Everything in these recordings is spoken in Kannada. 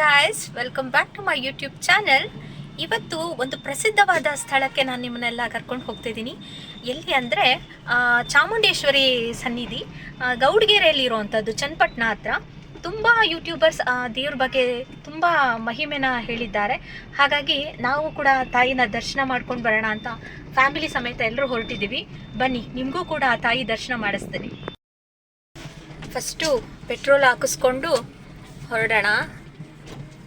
Guys welcome back to my YouTube channel ಇವತ್ತು ಒಂದು ಪ್ರಸಿದ್ಧವಾದ ಸ್ಥಳಕ್ಕೆ ನಾನು ನಿಮ್ಮನ್ನೆಲ್ಲ ಕರ್ಕೊಂಡು ಹೋಗ್ತಿದ್ದೀನಿ. ಎಲ್ಲಿ ಅಂದರೆ ಚಾಮುಂಡೇಶ್ವರಿ ಸನ್ನಿಧಿ ಗೌಡಗೆರೆಯಲ್ಲಿ ಇರುವಂಥದ್ದು ಚನ್ನಪಟ್ಟಣ ಹತ್ರ. ತುಂಬ ಯೂಟ್ಯೂಬರ್ಸ್ ದೇವ್ರ ಬಗ್ಗೆ ತುಂಬ ಮಹಿಮೆನ ಹೇಳಿದ್ದಾರೆ. ಹಾಗಾಗಿ ನಾವು ಕೂಡ ತಾಯಿನ ದರ್ಶನ ಮಾಡ್ಕೊಂಡು ಬರೋಣ ಅಂತ ಫ್ಯಾಮಿಲಿ ಸಮೇತ ಎಲ್ಲರೂ ಹೊರಟಿದ್ದೀವಿ. ಬನ್ನಿ, ನಿಮಗೂ ಕೂಡ ಆ ತಾಯಿ ದರ್ಶನ ಮಾಡಿಸ್ತೀನಿ. ಫಸ್ಟು ಪೆಟ್ರೋಲ್ ಹಾಕಿಸ್ಕೊಂಡು ಹೊರಡೋಣ.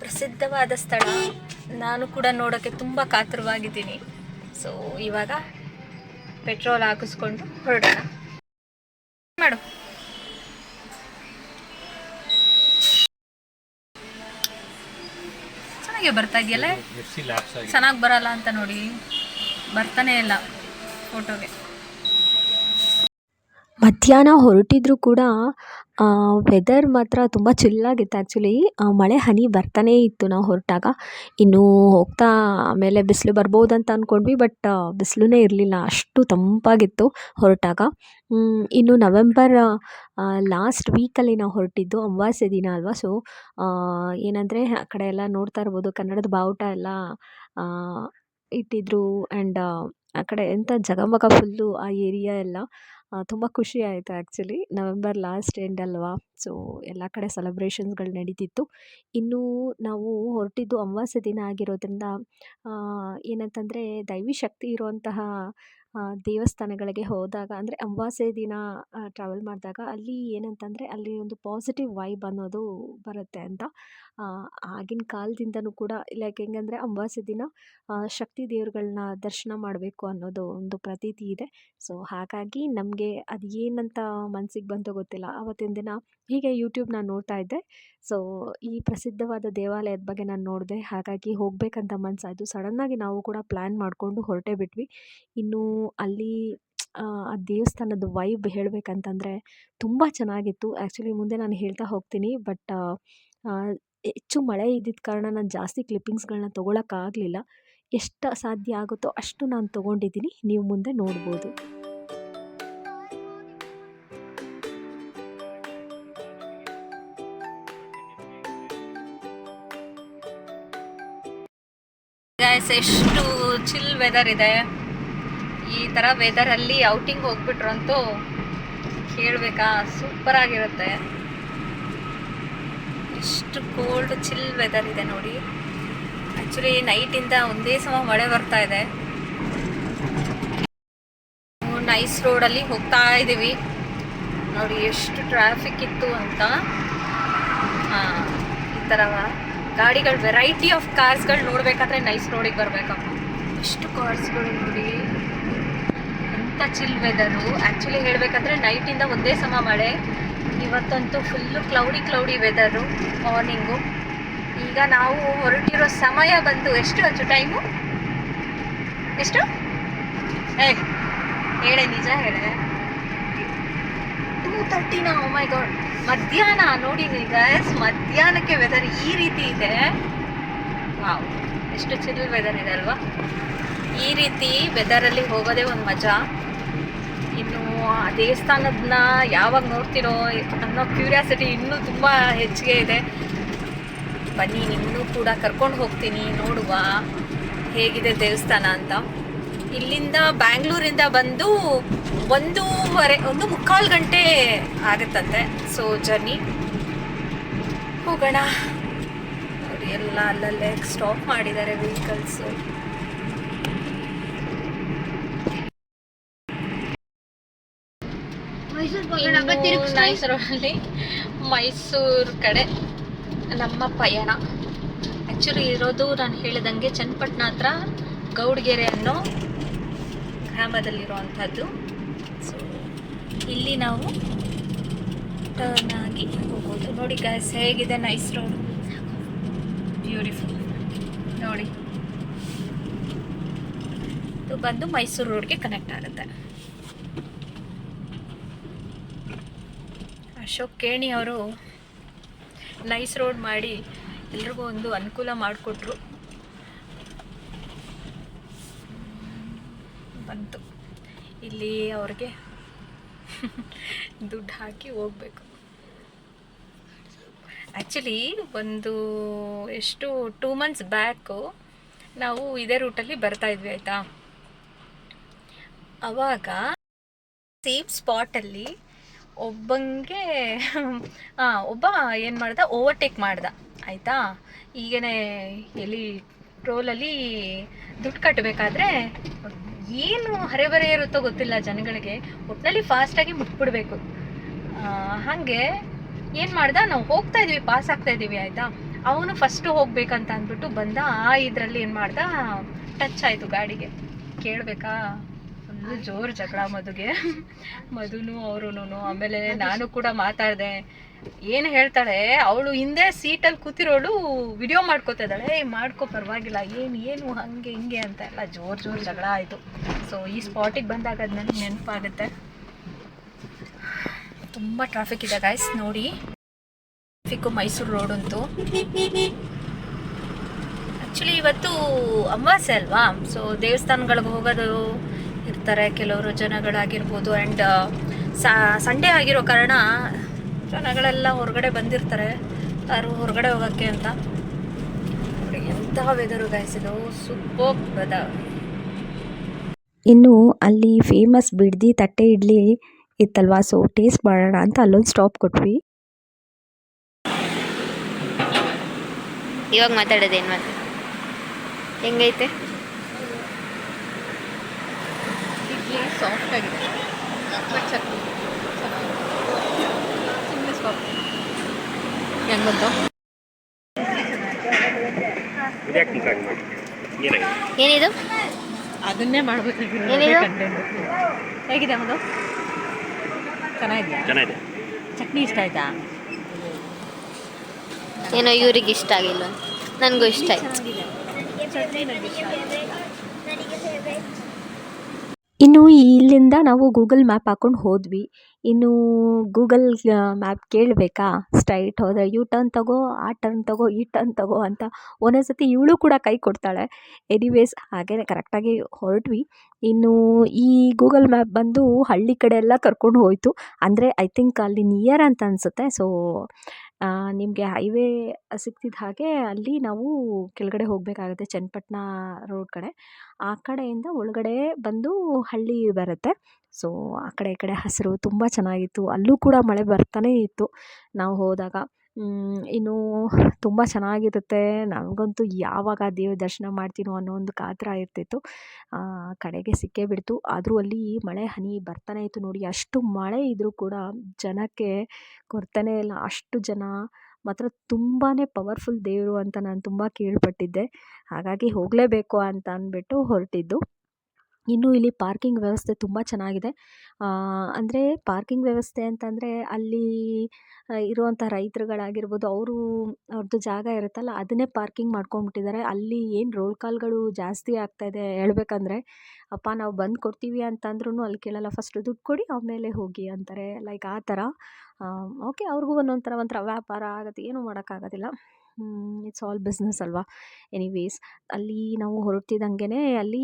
ಪ್ರಸಿದ್ಧವಾದ ಸ್ಥಳ. ನಾನು ಕೂಡ ನೋಡೋಕ್ಕೆ ತುಂಬ ಕಾತರವಾಗಿದ್ದೀನಿ. ಸೊ ಇವಾಗ ಪೆಟ್ರೋಲ್ ಹಾಕಿಸ್ಕೊಂಡು ಹೊರಡೋಣ. ಮಾಡು. ಚೆನ್ನಾಗೆ ಬರ್ತಾ ಇದೆಯಲ್ಲ? ಚೆನ್ನಾಗಿ ಬರಲ್ಲ ಅಂತ ನೋಡಿ. ಬರ್ತಾನೆ ಇಲ್ಲ ಫೋಟೋಗೆ ಮಧ್ಯಾಹ್ನ ಹೊರಟಿದ್ರು ಕೂಡ ವೆದರ್ ಮಾತ್ರ ತುಂಬ ಚಿಲ್ಲಾಗಿತ್ತು ಆ್ಯಕ್ಚುಲಿ ಮಳೆ ಹನಿ ಬರ್ತಾನೇ ಇತ್ತು ನಾವು ಹೊರಟಾಗ. ಇನ್ನು ಹೋಗ್ತಾ ಆಮೇಲೆ ಬಿಸಿಲು ಬರ್ಬೋದು ಅಂತ ಅಂದ್ಕೊಂಡ್ವಿ ಬಟ್ ಬಿಸಿಲುನೇ ಇರಲಿಲ್ಲ. ಅಷ್ಟು ತಂಪಾಗಿತ್ತು ಹೊರಟಾಗ. ಇನ್ನು ನವೆಂಬರ್ ಲಾಸ್ಟ್ ವೀಕಲ್ಲಿ ನಾವು ಹೊರಟಿದ್ದು ಅಮಾವಾಸ್ಯೆ ದಿನ ಅಲ್ವಾ? ಸೊ ಏನಂದರೆ ಆ ಕಡೆ ಎಲ್ಲ ನೋಡ್ತಾ ಇರ್ಬೋದು, ಕನ್ನಡದ ಬಾವುಟ ಎಲ್ಲ ಇಟ್ಟಿದ್ರು. ಆ್ಯಂಡ್ ಆ ಕಡೆ ಎಂಥ ಜಗಮಗ ಫುಲ್ಲು ಆ ಏರಿಯಾ ಎಲ್ಲ. ತುಂಬ ಖುಷಿ ಆಯಿತು ಆ್ಯಕ್ಚುಲಿ ನವೆಂಬರ್ ಲಾಸ್ಟ್ ಎಂಡ್ ಅಲ್ವಾ? ಸೊ ಎಲ್ಲ ಕಡೆ ಸೆಲೆಬ್ರೇಷನ್ಸ್ಗಳು ನಡೀತಿತ್ತು. ಇನ್ನೂ ನಾವು ಹೊರಟಿದ್ದು ಅಮಾವಾಸ್ಯೆ ದಿನ ಆಗಿರೋದ್ರಿಂದ ಏನಂತಂದರೆ ದೈವಿ ಶಕ್ತಿ ಇರುವಂತಹ ದೇವಸ್ಥಾನಗಳಿಗೆ ಹೋದಾಗ, ಅಂದರೆ ಅಮಾವಾಸ್ಯೆ ದಿನ ಟ್ರಾವೆಲ್ ಮಾಡಿದಾಗ ಅಲ್ಲಿ ಏನಂತಂದರೆ ಅಲ್ಲಿ ಒಂದು ಪಾಸಿಟಿವ್ ವೈಬ್ ಅನ್ನೋದು ಬರುತ್ತೆ ಅಂತ. ಆಗಿನ ಕಾಲದಿಂದನೂ ಕೂಡ ಲೈಕ್ ಹೆಂಗಂದರೆ ಅಮಾವಾಸ್ಯೆ ದಿನ ಶಕ್ತಿ ದೇವ್ರುಗಳನ್ನ ದರ್ಶನ ಮಾಡಬೇಕು ಅನ್ನೋದು ಒಂದು ಪ್ರತೀತಿ ಇದೆ. ಸೊ, ಹಾಗಾಗಿ ನಮಗೆ ಅದು ಏನಂತ ಮನಸ್ಸಿಗೆ ಬಂತೋ ಗೊತ್ತಿಲ್ಲ. ಆವತ್ತಿನ ದಿನ ಹೀಗೆ ಯೂಟ್ಯೂಬ್ ನಾನು ನೋಡ್ತಾ ಇದ್ದೆ. ಸೊ, ಈ ಪ್ರಸಿದ್ಧವಾದ ದೇವಾಲಯದ ಬಗ್ಗೆ ನಾನು ನೋಡಿದೆ. ಹಾಗಾಗಿ ಹೋಗಬೇಕಂತ ಮನಸ್ಸಾಯಿತು ಸಡನ್ನಾಗಿ ನಾವು ಕೂಡ ಪ್ಲ್ಯಾನ್ ಮಾಡಿಕೊಂಡು ಹೊರಟೇ ಬಿಟ್ವಿ. ಇನ್ನು ಅಲ್ಲಿ, ಆ ಆ ದೇವಸ್ಥಾನದ ವೈಬ್ ಹೇಳಬೇಕಂತಂದರೆ ತುಂಬ ಚೆನ್ನಾಗಿತ್ತು. ಆ್ಯಕ್ಚುಲಿ ಮುಂದೆ ನಾನು ಹೇಳ್ತಾ ಹೋಗ್ತೀನಿ. ಬಟ್ ಹೆಚ್ಚು ಮಳೆ ಇದ್ದಿದ್ದ ಕಾರಣ ನಾನು ಜಾಸ್ತಿ ಕ್ಲಿಪ್ಪಿಂಗ್ಸ್ಗಳನ್ನ ತೊಗೊಳಕ್ಕಾಗಲಿಲ್ಲ ಎಷ್ಟು ಸಾಧ್ಯ ಆಗುತ್ತೋ ಅಷ್ಟು ನಾನು ತೊಗೊಂಡಿದ್ದೀನಿ. ನೀವು ಮುಂದೆ ನೋಡ್ಬೋದು. ಎಷ್ಟು ಚಿಲ್ ವೆದರ್ ಇದೆ. ಈ ಥರ ವೆದರಲ್ಲಿ ಔಟಿಂಗ್ ಹೋಗ್ಬಿಟ್ರಂತೂ ಕೇಳಬೇಕಾ ಸೂಪರ್ ಆಗಿರುತ್ತೆ. ಎಷ್ಟು ಕೋಲ್ಡ್ ಚಿಲ್ ವೆದರ್ ಇದೆ ನೋಡಿ. ಆ್ಯಕ್ಚುಲಿ ನೈಟಿಂದ ಒಂದೇ ಸಮ ಮಳೆ ಬರ್ತಾ ಇದೆ. ನೈಸ್ ರೋಡಲ್ಲಿ ಹೋಗ್ತಾ ಇದ್ದೀವಿ. ನೋಡಿ, ಎಷ್ಟು ಟ್ರಾಫಿಕ್ ಇತ್ತು ಅಂತ. ಈ ಥರ ಗಾಡಿಗಳು ವೆರೈಟಿ ಆಫ್ ಕಾರ್ಸ್ಗಳು ನೋಡಬೇಕಾದ್ರೆ ನೈಸ್ ರೋಡಿಗೆ ಬರಬೇಕಪ್ಪ ಎಷ್ಟು ಕಾರ್ಸ್ಗಳು ನೋಡಿ. ಎಂಥ ಚಿಲ್ ವೆದರು ಆ್ಯಕ್ಚುಲಿ ಹೇಳಬೇಕಂದ್ರೆ ನೈಟಿಂದ ಒಂದೇ ಸಮ ಮಳೆ. ಇವತ್ತಂತೂ full cloudy cloudy weather morning ಈಗ ನಾವು ಹೊರಟಿರೋ ಸಮಯ ಬಂದು ಎಷ್ಟು ಹಚ್ಚು ಟೈಮು ಎಷ್ಟು? ಏ ಹೇಳೆ ನಿಜ ಹೇಳೆ. ಟೂ ತರ್ಟಿನ ಮೈ ಗಾಡ್ ಮಧ್ಯಾಹ್ನ, ನೋಡಿ ಗೈಸ್ ಮಧ್ಯಾಹ್ನಕ್ಕೆ ವೆದರ್ ಈ ರೀತಿ ಇದೆ. ವಾವ್ ಎಷ್ಟು ಚಿಲ್ ವೆದರ್ ಇದೆ ಅಲ್ವಾ? ಈ ರೀತಿ ವೆದರಲ್ಲಿ ಹೋಗೋದೇ ಒಂದು ಮಜಾ. ಇನ್ನು ಆ ದೇವಸ್ಥಾನದನ್ನ ಯಾವಾಗ ನೋಡ್ತಿರೋ ಅನ್ನೋ ಕ್ಯೂರಿಯಾಸಿಟಿ ಇನ್ನೂ ತುಂಬ ಹೆಚ್ಚಿಗೆ ಇದೆ. ಬನ್ನಿ ನಿಮ್ಮನ್ನು ಕೂಡ ಕರ್ಕೊಂಡು ಹೋಗ್ತೀನಿ, ನೋಡುವ ಹೇಗಿದೆ ದೇವಸ್ಥಾನ ಅಂತ. ಇಲ್ಲಿಂದ ಬ್ಯಾಂಗ್ಳೂರಿಂದ ಬಂದು ಒಂದೂವರೆ, ಒಂದು ಮುಕ್ಕಾಲು ಗಂಟೆ ಆಗುತ್ತಂತೆ. ಸೊ ಜರ್ನಿ ಹೋಗೋಣ. ಎಲ್ಲ ಅಲ್ಲಲ್ಲೇ ಸ್ಟಾಪ್ ಮಾಡಿದ್ದಾರೆ ವೆಹಿಕಲ್ಸು ಮೈಸೂರಲ್ಲಿ ಮೈಸೂರು ಕಡೆ ನಮ್ಮ ಪಯಣ. ಆ್ಯಕ್ಚುಲಿ ಇರೋದು ನಾನು ಹೇಳಿದಂಗೆ ಚನ್ನಪಟ್ಟಣ ಹತ್ರ ಗೌಡಗೆರೆ ಅನ್ನೋ ಗ್ರಾಮದಲ್ಲಿರುವಂಥದ್ದು. ಸೊ ಇಲ್ಲಿ ನಾವು ಟರ್ನ್ ಆಗಿ ಹೋಗೋದು. ನೋಡಿ ಗ್ಯಾಸ್ ಹೇಗಿದೆ ನೈಸ್ ರೋಡ್ ಬ್ಯೂಟಿಫುಲ್ ನೋಡಿ. ಬಂದು ಮೈಸೂರು ರೋಡ್ಗೆ ಕನೆಕ್ಟ್ ಆಗುತ್ತೆ. ಅಶೋಕ್ ಕೇಣಿ ಅವರು ನೈಸ್ ರೋಡ್ ಮಾಡಿ ಎಲ್ರಿಗೂ ಒಂದು ಅನುಕೂಲ ಮಾಡಿಕೊಟ್ರು. ಬಂತು. ಇಲ್ಲಿ ಅವ್ರಿಗೆ ದುಡ್ಡು ಹಾಕಿ ಹೋಗ್ಬೇಕು. ಆ್ಯಕ್ಚುಲಿ ಒಂದು ಎಷ್ಟು ಟೂ ಮಂತ್ಸ್ ಬ್ಯಾಕು ನಾವು ಇದೇ ರೂಟಲ್ಲಿ ಬರ್ತಾ ಇದ್ವಿ ಆಯಿತಾ? ಅವಾಗ ಸೇಮ್ ಸ್ಪಾಟಲ್ಲಿ ಒಬ್ಬಂಗೆ ಒಬ್ಬ ಏನು ಮಾಡ್ದ ಓವರ್ಟೇಕ್ ಮಾಡ್ದ, ಆಯಿತಾ? ಈಗೇನೆ ಎಲ್ಲಿ ಟ್ರೋಲಲ್ಲಿ ದುಡ್ಡು ಕಟ್ಟಬೇಕಾದ್ರೆ ಏನು ಹರೆಬರೆ ಇರುತ್ತೋ ಗೊತ್ತಿಲ್ಲ ಜನಗಳಿಗೆ. ಒಟ್ಟಿನಲ್ಲಿ ಫಾಸ್ಟಾಗಿ ಮುಟ್ಬಿಡ್ಬೇಕು. ಹಾಗೆ ಏನು ಮಾಡ್ದ, ನಾವು ಹೋಗ್ತಾ ಇದೀವಿ ಪಾಸ್ ಆಗ್ತಾ ಇದೀವಿ, ಆಯಿತಾ? ಅವನು ಫಸ್ಟು ಹೋಗ್ಬೇಕಂತ ಅಂದ್ಬಿಟ್ಟು ಬಂದ, ಆ ಇದರಲ್ಲಿ ಏನು ಮಾಡ್ದ ಟಚ್ ಆಯಿತು ಗಾಡಿಗೆ. ಕೇಳಬೇಕಾ? ಫುಲ್ಲು ಜೋರು ಜಗಳ ಮಧುಗೆ. ಮಧುನು ಅವರುನು ಆಮೇಲೆ ನಾನು ಕೂಡ ಮಾತಾಡಿದೆ. ಏನು ಹೇಳ್ತಾಳೆ, ಅವಳು ಹಿಂದೆ ಸೀಟಲ್ಲಿ ಕೂತಿರೋಳು ವಿಡಿಯೋ ಮಾಡ್ಕೋತಾ ಇದ್ದಾಳೆ. ಏ ಮಾಡ್ಕೋ, ಪರವಾಗಿಲ್ಲ. ಏನು ಏನು, ಹಂಗೆ, ಹಿಂಗೆ ಅಂತ ಎಲ್ಲ ಜೋರು ಜೋರು ಜಗಳ ಆಯಿತು. ಸೊ ಈ ಸ್ಪಾಟಿಗೆ ಬಂದಾಗ ಅದು ನನಗೆ ನೆನಪಾಗುತ್ತೆ. ತುಂಬ ಟ್ರಾಫಿಕ್ ಇದೆ ಗಾಯ್ಸ್ ನೋಡಿ. ಟ್ರಾಫಿಕ್ಕು ಮೈಸೂರು ರೋಡ್ ಅಂತೂ. ಆ್ಯಕ್ಚುಲಿ ಇವತ್ತು ಅಮಾವಾಸ್ಯೆ ಅಲ್ವಾ? ಸೊ ದೇವಸ್ಥಾನಗಳಿಗೆ ಹೋಗೋದು ಇರ್ತಾರೆ ಕೆಲವರು ಜನಗಳಾಗಿರ್ಬೋದು ಆ್ಯಂಡ್ ಸಂಡೇ ಆಗಿರೋ ಕಾರಣ ಜನಗಳೆಲ್ಲ ಹೊರಗಡೆ ಬಂದಿರ್ತಾರೆ. ಯಾರು ಹೊರಗಡೆ ಹೋಗೋಕ್ಕೆ ಅಂತ. ಎಂತಹ ಎಂಥ ವೆದರು ಗಾಯಿಸಿದವು ಸೂಪರ್ ವೆದರ್ ಇನ್ನು ಅಲ್ಲಿ ಫೇಮಸ್ ಬಿಡ್ದಿ ತಟ್ಟೆ ಇಡ್ಲಿ ಇತ್ತಲ್ವಾ? ಸೊ ಟೇಸ್ಟ್ ಮಾಡೋಣ ಅಂತ ಅಲ್ಲೊಂದು ಸ್ಟಾಪ್ ಕೊಟ್ವಿ. ಇವಾಗ ಮಾತಾಡೋದೇನು ಮಾತು? ಹೆಂಗೈತೆ? ಇಡ್ಲಿ ಸಾಫ್ಟ್ ಆಗಿದೆ ಚಟ್ನಿ ಸುಮ್ಮನೆ ಸಾಫ್ಟ್ ಹೆಂಗೆ ಬಂತು ಏನಿದು? ಅದನ್ನೇ ಮಾಡಬೇಕು. ಏನಿದು? ಹೇಗಿದೆ ಮದು ಚೆನ್ನಾಗಿದೆಯಾ? ಚೆನ್ನಾಗಿದೆ. ಚಟ್ನಿ ಇಷ್ಟ ಆಯ್ತಾ? ಏನೋ ಇವ್ರಿಗೆ ಇಷ್ಟ ಆಗಿಲ್ಲ. ನನಗೂ ಇಷ್ಟ ಆಯ್ತು. ಇನ್ನು ಇಲ್ಲಿಂದ ನಾವು ಗೂಗಲ್ ಮ್ಯಾಪ್ ಹಾಕೊಂಡು ಹೋದ್ವಿ. ಇನ್ನು ಗೂಗಲ್ ಮ್ಯಾಪ್ ಕೇಳಬೇಕಾ? ಸ್ಟ್ರೈಟ್ ಹೋದರೆ ಯು ಟರ್ನ್ ತಗೋ, ಆ ಟರ್ನ್ ತಗೋ, ಈ ಟರ್ನ್ ತಗೋ ಅಂತ ಒಂದೊಂದು ಸತಿ ಇವಳು ಕೂಡ ಕೈ ಕೊಡ್ತಾಳೆ. ಎನಿವೇಸ್ ಹಾಗೇ ಕರೆಕ್ಟಾಗಿ ಹೊರಟ್ವಿ. ಇನ್ನು ಈ ಗೂಗಲ್ ಮ್ಯಾಪ್ ಬಂದು ಹಳ್ಳಿ ಕಡೆ ಎಲ್ಲ ಕರ್ಕೊಂಡು ಹೋಯಿತು. ಅಂದರೆ ಐ ಥಿಂಕ್ ಅಲ್ಲಿ ನಿಯರ್ ಅಂತ ಅನಿಸುತ್ತೆ. ಸೊ ನಿಮಗೆ ಹೈವೇ ಸಿಕ್ತಿದ್ದ ಹಾಗೆ ಅಲ್ಲಿ ನಾವು ಕೆಳಗಡೆ ಹೋಗಬೇಕಾಗುತ್ತೆ ಚನ್ನಪಟ್ಟಣ ರೋಡ್ ಕಡೆ. ಆ ಕಡೆಯಿಂದ ಒಳಗಡೆ ಬಂದು ಹಳ್ಳಿ ಬರುತ್ತೆ. ಸೊ, ಆ ಕಡೆ ಈ ಕಡೆ ಹಸಿರು ತುಂಬ ಚೆನ್ನಾಗಿತ್ತು. ಅಲ್ಲೂ ಕೂಡ ಮಳೆ ಬರ್ತಾನೇ ಇತ್ತು. ನಾವು ಹೋದಾಗ ಇನ್ನೂ ತುಂಬ ಚೆನ್ನಾಗಿರುತ್ತೆ. ನನಗಂತೂ ಯಾವಾಗ ದೇವ್ರ ದರ್ಶನ ಮಾಡ್ತೀನೋ ಅನ್ನೋ ಒಂದು ಕಾತರ ಇರ್ತಿತ್ತು. ಕಡೆಗೆ ಸಿಕ್ಕೇ ಬಿಡ್ತು. ಆದರೂ ಅಲ್ಲಿ ಮಳೆ ಹನಿ ಬರ್ತಾನೆ ಇತ್ತು ನೋಡಿ. ಅಷ್ಟು ಮಳೆ ಇದ್ದರೂ ಕೂಡ ಜನಕ್ಕೆ ಕೊರತೆನೇ ಇಲ್ಲ. ಅಷ್ಟು ಜನ ಮಾತ್ರ ತುಂಬಾ ಪವರ್ಫುಲ್ ದೇವರು ಅಂತ ನಾನು ತುಂಬ ಕೇಳ್ಪಟ್ಟಿದ್ದೆ. ಹಾಗಾಗಿ ಹೋಗಲೇಬೇಕು ಅಂತ ಅಂದ್ಬಿಟ್ಟು ಹೊರಟಿದ್ದು. ಇನ್ನು ಇಲ್ಲಿ ಪಾರ್ಕಿಂಗ್ ವ್ಯವಸ್ಥೆ ತುಂಬ ಚೆನ್ನಾಗಿದೆ. ಅಂದರೆ ಪಾರ್ಕಿಂಗ್ ವ್ಯವಸ್ಥೆ ಅಂತಂದರೆ ಅಲ್ಲಿ ಇರುವಂಥ ರೈತರುಗಳಾಗಿರ್ಬೋದು, ಅವರು ಅವ್ರದ್ದು ಜಾಗ ಇರುತ್ತಲ್ಲ, ಅದನ್ನೇ ಪಾರ್ಕಿಂಗ್ ಮಾಡ್ಕೊಂಬಿಟ್ಟಿದ್ದಾರೆ ಅಲ್ಲಿ ಏನು ರೋಲ್ ಕಾಲ್ಗಳು ಜಾಸ್ತಿ ಆಗ್ತಾಯಿದೆ ಹೇಳ್ಬೇಕಂದ್ರೆ, ಅಪ್ಪ, ನಾವು ಬಂದು ಕೊಡ್ತೀವಿ ಅಂತಂದ್ರೂ ಅಲ್ಲಿ ಕೇಳಲ್ಲ ಫಸ್ಟ್ ದುಡ್ಡು ಕೊಡಿ, ಆಮೇಲೆ ಹೋಗಿ ಅಂತಾರೆ. ಲೈಕ್ ಆ ಥರ. ಓಕೆ ಅವ್ರಿಗೂ ಒಂದೊಂದು ಥರ ಒಂಥರ ವ್ಯಾಪಾರ ಆಗುತ್ತೆ, ಏನೂ ಮಾಡೋಕ್ಕಾಗೋದಿಲ್ಲ. ಇಟ್ಸ್ ಆಲ್ ಬಿಸ್ನೆಸ್ ಅಲ್ವಾ? ಎನಿವೇಸ್ ಅಲ್ಲಿ ನಾವು ಹೊರಡ್ತಿದ್ದಂಗೆ ಅಲ್ಲಿ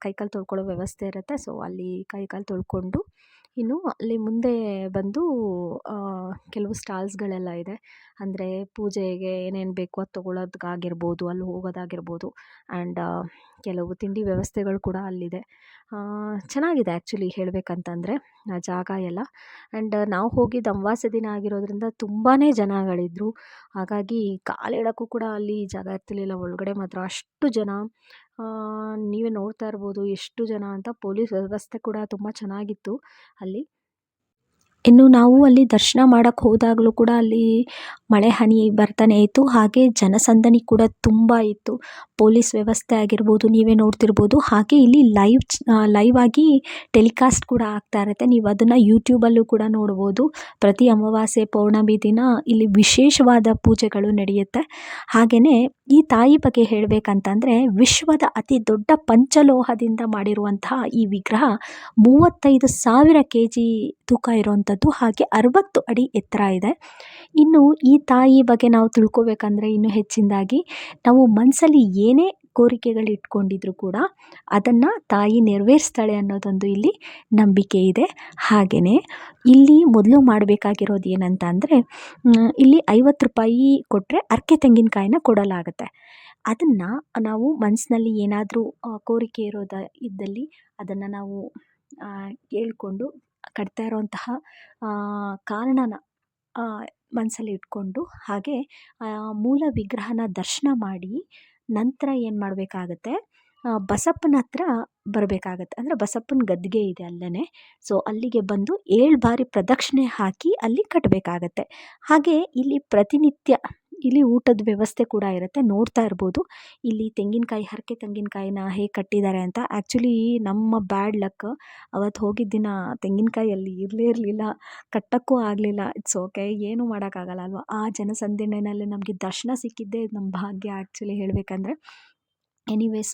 ಕೈ ಕಾಲು ತೊಳ್ಕೊಳ್ಳೋ ವ್ಯವಸ್ಥೆ ಇರುತ್ತೆ. ಸೊ ಅಲ್ಲಿ ಕೈಕಾಲು ತೊಳ್ಕೊಂಡು ಇನ್ನು ಅಲ್ಲಿ ಮುಂದೆ ಬಂದು ಕೆಲವು ಸ್ಟಾಲ್ಸ್ಗಳೆಲ್ಲ ಇದೆ. ಅಂದರೆ ಪೂಜೆಗೆ ಏನೇನು ಬೇಕು ಅದು ತೊಗೊಳೋದಕ್ಕಾಗಿರ್ಬೋದು ಅಲ್ಲಿ ಹೋಗೋದಾಗಿರ್ಬೋದು ಆ್ಯಂಡ್ ಕೆಲವು ತಿಂಡಿ ವ್ಯವಸ್ಥೆಗಳು ಕೂಡ ಅಲ್ಲಿದೆ. ಚೆನ್ನಾಗಿದೆ ಆ್ಯಕ್ಚುಲಿ ಹೇಳಬೇಕಂತಂದರೆ, ಆ ಜಾಗ ಎಲ್ಲ. ಆ್ಯಂಡ್ ನಾವು ಹೋಗಿದ್ದು ಅಮಾವಾಸ್ಯೆ ದಿನ ಆಗಿರೋದ್ರಿಂದ ತುಂಬಾ ಜನಗಳಿದ್ರು. ಹಾಗಾಗಿ ಕಾಲಿಡೋಕ್ಕೂ ಕೂಡ ಅಲ್ಲಿ ಜಾಗ ಇರ್ತಿರ್ಲಿಲ್ಲ. ಒಳಗಡೆ ಮಾತ್ರ ಅಷ್ಟು ಜನ. ನೀವೇ ನೋಡ್ತಾ ಇರ್ಬೋದು ಎಷ್ಟು ಜನ ಅಂತ ಪೊಲೀಸ್ ವ್ಯವಸ್ಥೆ ಕೂಡ ತುಂಬ ಚೆನ್ನಾಗಿತ್ತು ಅಲ್ಲಿ. ಇನ್ನು ನಾವು ಅಲ್ಲಿ ದರ್ಶನ ಮಾಡೋಕ್ಕೆ ಹೋದಾಗಲೂ ಕೂಡ ಅಲ್ಲಿ ಮಳೆ ಹನಿ ಬರ್ತಾನೆ ಇತ್ತು. ಹಾಗೆ ಜನಸಂದಣಿ ಕೂಡ ತುಂಬ ಇತ್ತು. ಪೊಲೀಸ್ ವ್ಯವಸ್ಥೆ ಆಗಿರ್ಬೋದು, ನೀವೇ ನೋಡ್ತಿರ್ಬೋದು. ಹಾಗೆ ಇಲ್ಲಿ ಲೈವ್ ಲೈವ್ ಆಗಿ ಟೆಲಿಕಾಸ್ಟ್ ಕೂಡ ಆಗ್ತಾ ಇರುತ್ತೆ. ನೀವು ಅದನ್ನು ಯೂಟ್ಯೂಬಲ್ಲೂ ಕೂಡ ನೋಡ್ಬೋದು. ಪ್ರತಿ ಅಮಾವಾಸ್ಯೆ ಪೌರ್ಣಮಿ ದಿನ ಇಲ್ಲಿ ವಿಶೇಷವಾದ ಪೂಜೆಗಳು ನಡೆಯುತ್ತೆ. ಹಾಗೆಯೇ ಈ ತಾಯಿ ಬಗ್ಗೆ ಹೇಳಬೇಕಂತಂದರೆ, ವಿಶ್ವದ ಅತಿ ದೊಡ್ಡ ಪಂಚಲೋಹದಿಂದ ಮಾಡಿರುವಂತಹ ಈ ವಿಗ್ರಹ ಮೂವತ್ತೈದು ಸಾವಿರ ಕೆ ಜಿ ತೂಕ ಇರುವಂಥದ್ದು. ಹಾಗೆ ಅರವತ್ತು ಅಡಿ ಎತ್ತರ ಇದೆ. ಇನ್ನು ಈ ತಾಯಿ ಬಗ್ಗೆ ನಾವು ತಿಳ್ಕೊಬೇಕಂದ್ರೆ ಇನ್ನೂ ಹೆಚ್ಚಿನದಾಗಿ ನಾವು ಮನಸ್ಸಲ್ಲಿ ಏನೇ ಕೋರಿಕೆಗಳು ಇಟ್ಕೊಂಡಿದ್ರು ಕೂಡ ಅದನ್ನು ತಾಯಿ ನೆರವೇರಿಸ್ತಾಳೆ ಅನ್ನೋದೊಂದು ಇಲ್ಲಿ ನಂಬಿಕೆ ಇದೆ. ಹಾಗೆಯೇ ಇಲ್ಲಿ ಮೊದಲು ಮಾಡಬೇಕಾಗಿರೋದು ಏನಂತ ಅಂದರೆ ಇಲ್ಲಿ ಐವತ್ತು ರೂಪಾಯಿ ಕೊಟ್ಟರೆ ಅರ್ಕೆ ತೆಂಗಿನಕಾಯಿನ ಕೊಡಲಾಗುತ್ತೆ. ಅದನ್ನು ನಾವು ಮನಸ್ಸಿನಲ್ಲಿ ಏನಾದರೂ ಕೋರಿಕೆ ಇರೋದ ಇದ್ದಲ್ಲಿ ಅದನ್ನು ನಾವು ಕೇಳಿಕೊಂಡು ಕಟ್ತಾ ಇರೋವಂತಹ ಕಾರಣನ ಮನಸ್ಸಲ್ಲಿ ಇಟ್ಕೊಂಡು ಹಾಗೆ ಮೂಲ ವಿಗ್ರಹನ ದರ್ಶನ ಮಾಡಿ ನಂತರ ಏನು ಮಾಡಬೇಕಾಗತ್ತೆ ಬಸಪ್ಪನ ಹತ್ರ ಬರಬೇಕಾಗತ್ತೆ. ಅಂದರೆ ಬಸಪ್ಪನ ಗದ್ದಿಗೆ ಇದೆ ಅಲ್ಲೇ ಸೊ ಅಲ್ಲಿಗೆ ಬಂದು ಏಳು ಬಾರಿ ಪ್ರದಕ್ಷಿಣೆ ಹಾಕಿ ಅಲ್ಲಿ ಕಟ್ಟಬೇಕಾಗತ್ತೆ ಹಾಗೆ ಇಲ್ಲಿ ಪ್ರತಿನಿತ್ಯ ಇಲ್ಲಿ ಊಟದ ವ್ಯವಸ್ಥೆ ಕೂಡ ಇರುತ್ತೆ. ನೋಡ್ತಾ ಇರ್ಬೋದು. ಇಲ್ಲಿ ತೆಂಗಿನಕಾಯಿ, ಹರಕೆ ತೆಂಗಿನಕಾಯಿನ ಹೇಗೆ ಕಟ್ಟಿದ್ದಾರೆ ಅಂತ. ಆ್ಯಕ್ಚುಲಿ ನಮ್ಮ ಬ್ಯಾಡ್ ಲಕ್ ಅವತ್ತು ಹೋಗಿದ್ದ ದಿನ ತೆಂಗಿನಕಾಯಿ ಅಲ್ಲಿ ಇರಲೇ ಇರಲಿಲ್ಲ. ಕಟ್ಟೋಕ್ಕೂ ಆಗಲಿಲ್ಲ. ಇಟ್ಸ್ ಓಕೆ ಏನೂ ಮಾಡೋಕ್ಕಾಗಲ್ಲ ಅಲ್ವಾ? ಆ ಜನಸಂದಣಿನಲ್ಲಿ ನಮಗೆ ದರ್ಶನ ಸಿಕ್ಕಿದ್ದೇ ನಮ್ಮ ಭಾಗ್ಯ ಆ್ಯಕ್ಚುಲಿ ಹೇಳಬೇಕಂದ್ರೆ. ಎನಿವೇಸ್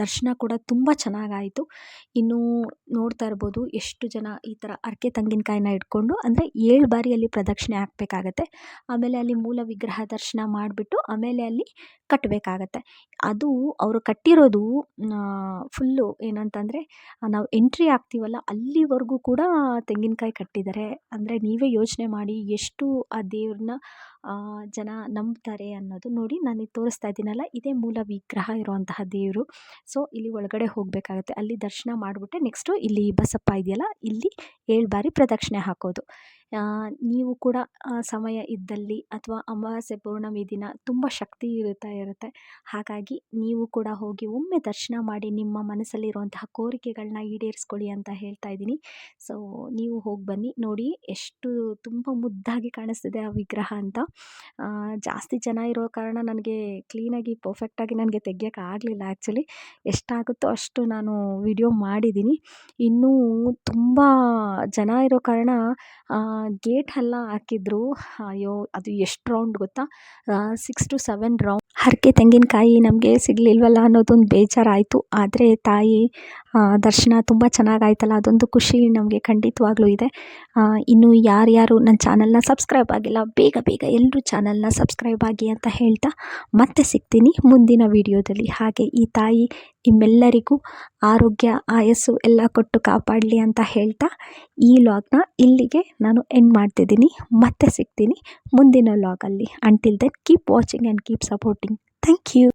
ದರ್ಶನ ಕೂಡ ತುಂಬ ಚೆನ್ನಾಗಾಯಿತು. ಇನ್ನು ನೋಡ್ತಾ ಇರ್ಬೋದು ಎಷ್ಟು ಜನ ಈ ಥರ ಅರ್ಕೆ ತಂಗಿನಕಾಯಿನ ಇಟ್ಕೊಂಡು, ಅಂದರೆ ಏಳು ಬಾರಿ ಅಲ್ಲಿ ಪ್ರದಕ್ಷಿಣೆ ಹಾಕಬೇಕಾಗತ್ತೆ. ಆಮೇಲೆ ಅಲ್ಲಿ ಮೂಲ ವಿಗ್ರಹ ದರ್ಶನ ಮಾಡಿಬಿಟ್ಟು, ಆಮೇಲೆ ಅಲ್ಲಿ ಕಟ್ಟಬೇಕಾಗತ್ತೆ ಅದು ಅವರು ಕಟ್ಟಿರೋದು ಫುಲ್ಲು ಏನಂತಂದರೆ, ನಾವು ಎಂಟ್ರಿ ಆಗ್ತೀವಲ್ಲ ಅಲ್ಲಿವರೆಗೂ ಕೂಡ ತೆಂಗಿನಕಾಯಿ ಕಟ್ಟಿದ್ದಾರೆ ಅಂದರೆ ನೀವೇ ಯೋಚನೆ ಮಾಡಿ ಎಷ್ಟು ಆ ದೇವ್ರನ್ನ ಜನ ನಂಬ್ತಾರೆ ಅನ್ನೋದು ನೋಡಿ ನಾನು ತೋರಿಸ್ತಾ ಇದ್ದೀನಲ್ಲ, ಇದೇ ಮೂಲ ವಿಗ್ರಹ ಇರುವಂತಹ ದೇವರು. ಸೊ ಇಲ್ಲಿ ಒಳಗಡೆ ಹೋಗಬೇಕಾಗತ್ತೆ. ಅಲ್ಲಿ ದರ್ಶನ ಮಾಡಿಬಿಟ್ಟೆ ನೆಕ್ಸ್ಟು ಇಲ್ಲಿ ಬಸಪ್ಪ ಇದೆಯಲ್ಲ, ಇಲ್ಲಿ ಏಳು ಬಾರಿ ಪ್ರದಕ್ಷಿಣೆ ಹಾಕೋದು. ನೀವು ಕೂಡ ಸಮಯ ಇದ್ದಲ್ಲಿ ಅಥವಾ ಅಮಾವಾಸ್ಯೆ ಪೌರ್ಣಮಿ ದಿನ ತುಂಬ ಶಕ್ತಿ ಇರುತ್ತಾ ಇರುತ್ತೆ. ಹಾಗಾಗಿ ನೀವು ಕೂಡ ಹೋಗಿ ಒಮ್ಮೆ ದರ್ಶನ ಮಾಡಿ ನಿಮ್ಮ ಮನಸ್ಸಲ್ಲಿರುವಂತಹ ಕೋರಿಕೆಗಳನ್ನ ಈಡೇರಿಸ್ಕೊಳ್ಳಿ ಅಂತ ಹೇಳ್ತಾ ಇದ್ದೀನಿ. ಸೊ ನೀವು ಹೋಗಿ ಬನ್ನಿ. ನೋಡಿ, ಎಷ್ಟು ತುಂಬ ಮುದ್ದಾಗಿ ಕಾಣಿಸ್ತಿದೆ ಆ ವಿಗ್ರಹ ಅಂತ. ಜಾಸ್ತಿ ಜನ ಇರೋ ಕಾರಣ ನನಗೆ ಕ್ಲೀನಾಗಿ, ಪರ್ಫೆಕ್ಟಾಗಿ ನನಗೆ ತೆಗಿಯೋಕೆ ಆಗಲಿಲ್ಲ ಆ್ಯಕ್ಚುಲಿ. ಎಷ್ಟಾಗುತ್ತೋ ಅಷ್ಟು ನಾನು ವಿಡಿಯೋ ಮಾಡಿದ್ದೀನಿ. ಇನ್ನೂ ತುಂಬ ಜನ ಇರೋ ಕಾರಣ ಗೇಟ್ ಎಲ್ಲ ಹಾಕಿದ್ರು. ಅಯ್ಯೋ, ಅದು ಎಷ್ಟು ರೌಂಡ್ ಗೊತ್ತಾ? ಸಿಕ್ಸ್ ಟು ಸೆವೆನ್ ರೌಂಡ್ ಹರಕೆ ತೆಂಗಿನಕಾಯಿ ನಮಗೆ ಸಿಗಲಿಲ್ವಲ್ಲ ಅನ್ನೋದೊಂದು ಬೇಜಾರಾಯಿತು. ಆದರೆ ತಾಯಿ ದರ್ಶನ ತುಂಬ ಚೆನ್ನಾಗಾಯ್ತಲ್ಲ? ಅದೊಂದು ಖುಷಿ ನಮಗೆ ಖಂಡಿತವಾಗ್ಲೂ ಇದೆ. ಇನ್ನು ಯಾರ್ಯಾರು ನನ್ನ ಚಾನಲ್ನ ಸಬ್ಸ್ಕ್ರೈಬ್ ಆಗಿಲ್ಲ, ಬೇಗ ಬೇಗ ಎಲ್ಲರೂ ಚಾನಲ್ನ ಸಬ್ಸ್ಕ್ರೈಬ್ ಆಗಿ ಅಂತ ಹೇಳ್ತಾ ಮತ್ತೆ ಸಿಗ್ತೀನಿ ಮುಂದಿನ ವಿಡಿಯೋದಲ್ಲಿ ಹಾಗೆ ಈ ತಾಯಿ ನಿಮ್ಮೆಲ್ಲರಿಗೂ ಆರೋಗ್ಯ, ಆಯಸ್ಸು ಎಲ್ಲ ಕೊಟ್ಟು ಕಾಪಾಡಲಿ ಅಂತ ಹೇಳ್ತಾ ಈ ಲಾಗ್ನ ಇಲ್ಲಿಗೆ ನಾನು ಎಂಡ್ ಮಾಡ್ತಿದ್ದೀನಿ. ಮತ್ತೆ ಸಿಗ್ತೀನಿ ಮುಂದಿನ ಲಾಗಲ್ಲಿ until then keep watching and keep supporting thank you